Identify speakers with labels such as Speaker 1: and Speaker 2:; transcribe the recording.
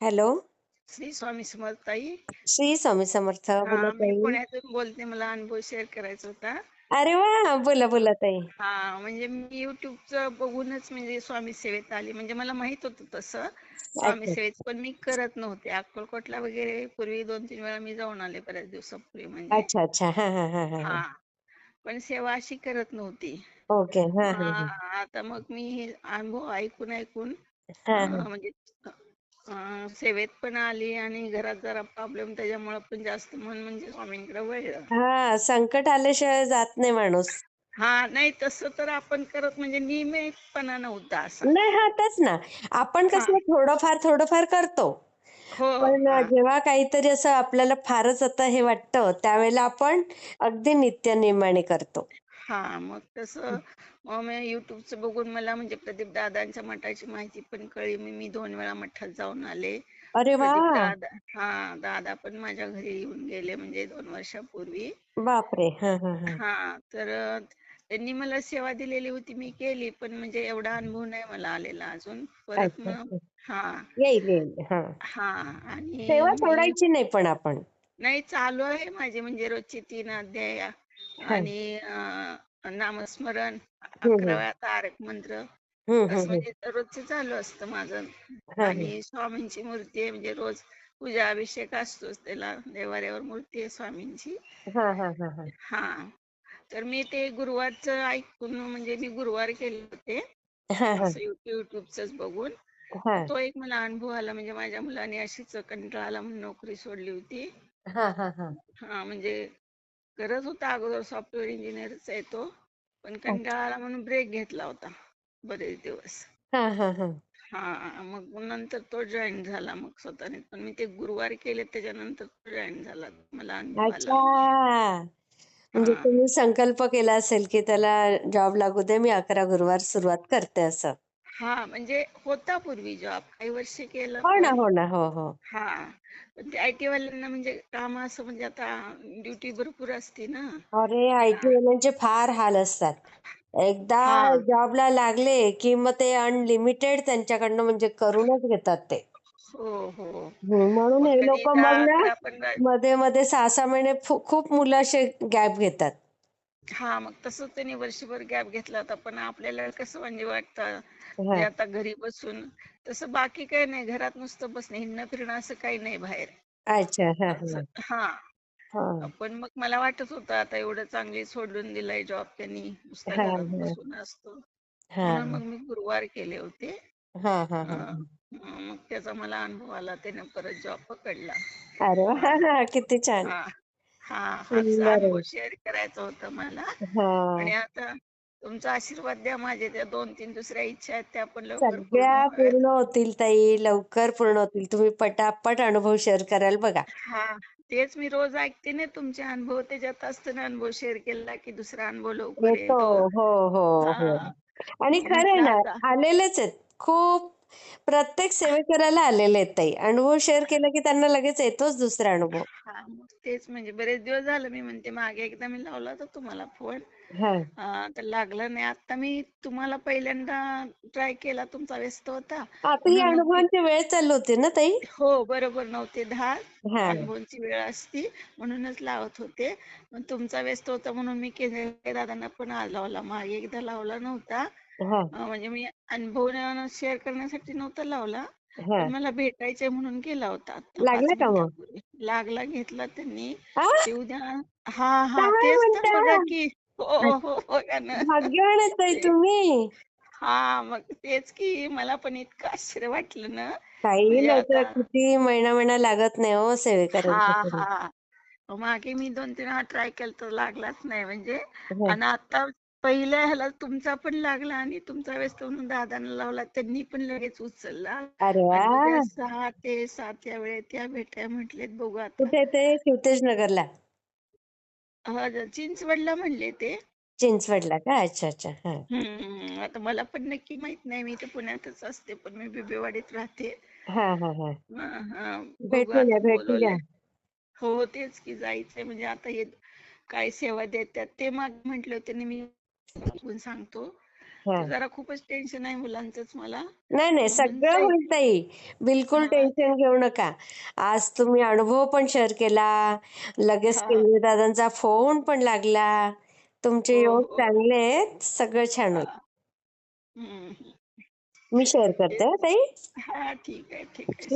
Speaker 1: Hello?
Speaker 2: Shri Swami समर्थ ताई
Speaker 1: श्री स्वामी समर्थ
Speaker 2: हा
Speaker 1: बोला
Speaker 2: मी
Speaker 1: ताई.
Speaker 2: पुण्यातून बोलते मला अनुभव शेअर करायचा होता.
Speaker 1: अरे वा बोला बोला ताई.
Speaker 2: हा म्हणजे मी युट्यूबचं बघूनच म्हणजे स्वामी सेवेत आली. म्हणजे मला माहीत होतं तसं. स्वामी
Speaker 1: अच्छा.
Speaker 2: सेवेत पण मी करत नव्हते. अक्कलकोटला वगैरे पूर्वी दोन तीन वेळा मी जाऊन आले बऱ्याच दिवसापूर्वी म्हणजे.
Speaker 1: अच्छा अच्छा. हा हा हा हा
Speaker 2: हा. पण सेवा अशी करत नव्हती.
Speaker 1: ओके. हा हा हा
Speaker 2: आता मग मी हे अनुभव ऐकून ऐकून
Speaker 1: हा
Speaker 2: अं, म्हणजे सेवेत पण आली आणि घरात जरा प्रॉब्लेम त्याच्यामुळे पण जास्त मन म्हणजे स्वामींकडे वळलं
Speaker 1: हा संकट आल्याशिवाय जात नाही माणूस.
Speaker 2: हा नाही तसं तर आपण करत म्हणजे नियमितपणा नव्हता असा.
Speaker 1: नाही हा तेच ना. आपण कसं थोडंफार थोडंफार करतो.
Speaker 2: हो
Speaker 1: पण जेव्हा काहीतरी असं आपल्याला फारच आता हे वाटतं त्यावेळेला आपण अगदी नित्यनेमाने करतो.
Speaker 2: हा मग तसं मग मी युट्यूबचं बघून मला म्हणजे प्रदीप दादांच्या मठाची माहिती पण कळली. मी मी दोन वेळा मठात जाऊन आले.
Speaker 1: अरे वा
Speaker 2: प्रदीप दादा हा दादा पण माझ्या घरी येऊन गेले म्हणजे दोन वर्षापूर्वी.
Speaker 1: बापरे! हा हा हा.
Speaker 2: हा तर त्यांनी मला सेवा दिलेली होती मी केली पण म्हणजे एवढा अनुभव नाही मला आलेला अजून. परत
Speaker 1: अच्छा
Speaker 2: मग
Speaker 1: अच्छा.
Speaker 2: हा.
Speaker 1: येईल येईल हा.
Speaker 2: हा आणि
Speaker 1: सेवा
Speaker 2: मी
Speaker 1: सोडायची नाही पण आपण.
Speaker 2: नाही चालू आहे माझे म्हणजे रोजचे तीन अध्याय. आणि अं, नामस्मरण अकराव्या तारक मंत्र असं
Speaker 1: हम्म
Speaker 2: म्हणजे रोजचं चालू असतं माझं.
Speaker 1: हा हा.
Speaker 2: आणि स्वामींची मूर्ती आहे म्हणजे रोज पूजा अभिषेक असतोच त्याला देवाऱ्यावर मूर्ती आहे स्वामींची.
Speaker 1: हा हा हा हा.
Speaker 2: हा. तर मी ते गुरुवारचं ऐकून म्हणजे मी गुरुवार केले होते
Speaker 1: हा हा.
Speaker 2: असं युट्यूबच बघून.
Speaker 1: हा.
Speaker 2: तो एक मला अनुभव आला म्हणजे माझ्या मुलाने अशीच कंटाळा आला म्हणून नोकरी सोडली होती.
Speaker 1: हा हा हा.
Speaker 2: हा म्हणजे करत होता अगोदर सॉफ्टवेअर इंजिनियरच आहे तो पण कंटाळा आला म्हणून ब्रेक घेतला होता बरेच दिवस.
Speaker 1: हा हा हा.
Speaker 2: हा मग नंतर तो जॉईन झाला मग स्वतःने. पण मी ते गुरुवार केले त्याच्यानंतर तो जॉईन झाला. मला अनुभव आला.
Speaker 1: अच्छा! म्हणजे
Speaker 2: हा.
Speaker 1: तुम्ही संकल्प केला असेल की त्याला जॉब लागू दे मी अकरा गुरुवार सुरुवात करते असं.
Speaker 2: हा म्हणजे होता पूर्वी जॉब काही वर्ष केलं
Speaker 1: हो ना
Speaker 2: पण
Speaker 1: हो ना हो हो.
Speaker 2: हा. पण ते आय टी वाल्यांना म्हणजे काम असं म्हणजे आता ड्युटी भरपूर असते ना.
Speaker 1: अरे आय टी वाल्यांचे फार हाल असतात. एकदा
Speaker 2: हा.
Speaker 1: जॉबला लागले की मग ते अनलिमिटेड त्यांच्याकडनं म्हणजे करूनच घेतात ते.
Speaker 2: हो हो.
Speaker 1: हम्म, म्हणून
Speaker 2: मग
Speaker 1: हे
Speaker 2: कधी
Speaker 1: लोक
Speaker 2: दहा
Speaker 1: मग ना
Speaker 2: अकरा पंधरा
Speaker 1: मध्ये मध्ये सहा सहा महिने फु- खूप मुलं असे गॅप घेतात.
Speaker 2: हा मग तसंच त्यांनी वर्षभर गॅप घेतला होता पण आपल्याला कसं म्हणजे वाटतं
Speaker 1: हा.
Speaker 2: म्हणजे आता घरी बसून तसं बाकी काही नाही घरात नुसतं बसणं हिंडणं फिरणं असं काही नाही बाहेर.
Speaker 1: अच्छा हा
Speaker 2: असं
Speaker 1: हा.
Speaker 2: हा.
Speaker 1: हा
Speaker 2: पण मग मला वाटत होतं आता एवढं चांगली सोडून दिलाय जॉब त्यांनी नुसता
Speaker 1: हा
Speaker 2: घरात
Speaker 1: हा.
Speaker 2: बसून असतो. म्हणून मग मी गुरुवार केले होते.
Speaker 1: हा हा हा.
Speaker 2: मग त्याचा मला अनुभव आला त्याने परत जॉब पकडला.
Speaker 1: अरे
Speaker 2: हा,
Speaker 1: किती छान.
Speaker 2: हा. हा
Speaker 1: सुंदर
Speaker 2: अनुभव शेअर करायचा होता मला.
Speaker 1: हा.
Speaker 2: आणि आता तुमचा आशीर्वाद द्या माझे त्या दोन तीन दुसऱ्या इच्छा आहेत त्या पण लवकर पूर्ण
Speaker 1: सगळ्या
Speaker 2: व्हाव्यात
Speaker 1: पूर्ण होतील ताई लवकर पूर्ण होतील. तुम्ही पटापट अनुभव शेअर कराल बघा.
Speaker 2: हा तेच मी रोज ऐकते ना तुमचे अनुभव त्याच्यात असताना अनुभव शेअर केला की दुसरा अनुभव लवकर
Speaker 1: येतो.
Speaker 2: येतो.
Speaker 1: हो हो हो.
Speaker 2: हा.
Speaker 1: आणि खरं आहे
Speaker 2: म्हटलं
Speaker 1: ना
Speaker 2: आता
Speaker 1: आलेलेच आहेत. खूप प्रत्येक सेवेकराला आलेले आहेत ताई. अनुभव शेअर केला की त्यांना लगेच येतोच दुसरा अनुभव.
Speaker 2: हा मग तेच म्हणजे बरेच दिवस झालं मी म्हणते मागे एकदा मी लावला होता तुम्हाला फोन
Speaker 1: हा.
Speaker 2: तर लागला नाही. आता मी तुम्हाला पहिल्यांदा ट्राय केला तुमचा व्यस्त होता.
Speaker 1: आता ही अनुभवांची वेळ चालू होती ना ताई?
Speaker 2: हो बरोबर नऊ ते दहा
Speaker 1: हा.
Speaker 2: अनुभवांची वेळ असती म्हणूनच लावत होते. पण तुमचा व्यस्त होता म्हणून मी केदार दादांना पण आज लावला. मागे एकदा लावला नव्हता.
Speaker 1: हा.
Speaker 2: अं, म्हणजे मी अनुभव शेअर करण्यासाठी नव्हता लावला
Speaker 1: हा.
Speaker 2: पण मला भेटायचंय म्हणून केला होता
Speaker 1: लागला का मग?
Speaker 2: मिनिटापूर्वी. लागला घेतला त्यांनी. ते उद्या हा हा
Speaker 1: काय
Speaker 2: तेच तर
Speaker 1: म्हणता?
Speaker 2: बघा की हो हो हो बघा ना. ते
Speaker 1: तुम्ही.
Speaker 2: हा मग तेच की मला पण इतकं आश्चर्य वाटलं ना.
Speaker 1: काही
Speaker 2: म्हणजे आता
Speaker 1: किती महिना महिना लागत नाही हो
Speaker 2: हा
Speaker 1: सेवेकऱ्यांच्याकडे
Speaker 2: हा. मागे मी दोन तीन वेळा ट्राय केला तर लागलाच नाही म्हणजे.
Speaker 1: हा.
Speaker 2: आणि आता पहिल्या ह्याला तुमचा पण लागला आणि तुमचा व्यस्त म्हणून दादांना लावला त्यांनी पण लगेच उचलला.
Speaker 1: अरे वा!
Speaker 2: आणि उद्या सहा ते सात या वेळेत या भेटाय म्हटलेत बघू आता.
Speaker 1: कुठे ते? शिवतेज नगरला
Speaker 2: हा, चिंचवडला म्हणले ते.
Speaker 1: चिंचवडला का? अच्छा अच्छा. हा.
Speaker 2: हम्म आता मला पण नक्की माहीत नाही. मी तर पुण्यातच असते पण मी बिबेवाडीत राहते.
Speaker 1: हा हा हा.
Speaker 2: हा, हा, बघू
Speaker 1: भेटून या
Speaker 2: आता
Speaker 1: भेटून या.
Speaker 2: बोलवलंय हो तेच की जायचंय. म्हणजे आता हे काय सेवा देतात ते मग म्हंटले होते ना मी बघून सांगतो. जरा खूपच टेन्शन आहे मुलांचंच मला.
Speaker 1: नाही नाही सगळं
Speaker 2: ताई
Speaker 1: होईल ताई. बिलकुल टेन्शन घेऊ नका. आज तुम्ही अनुभव पण शेअर केला. लगेच दादांचा फोन पण लागला. तुमचे
Speaker 2: हो
Speaker 1: योग
Speaker 2: हो.
Speaker 1: चांगले आहेत. सगळं छान
Speaker 2: हा. हम्म.
Speaker 1: मी शेअर करते ताई?
Speaker 2: ठीक आहे ठीक आहे.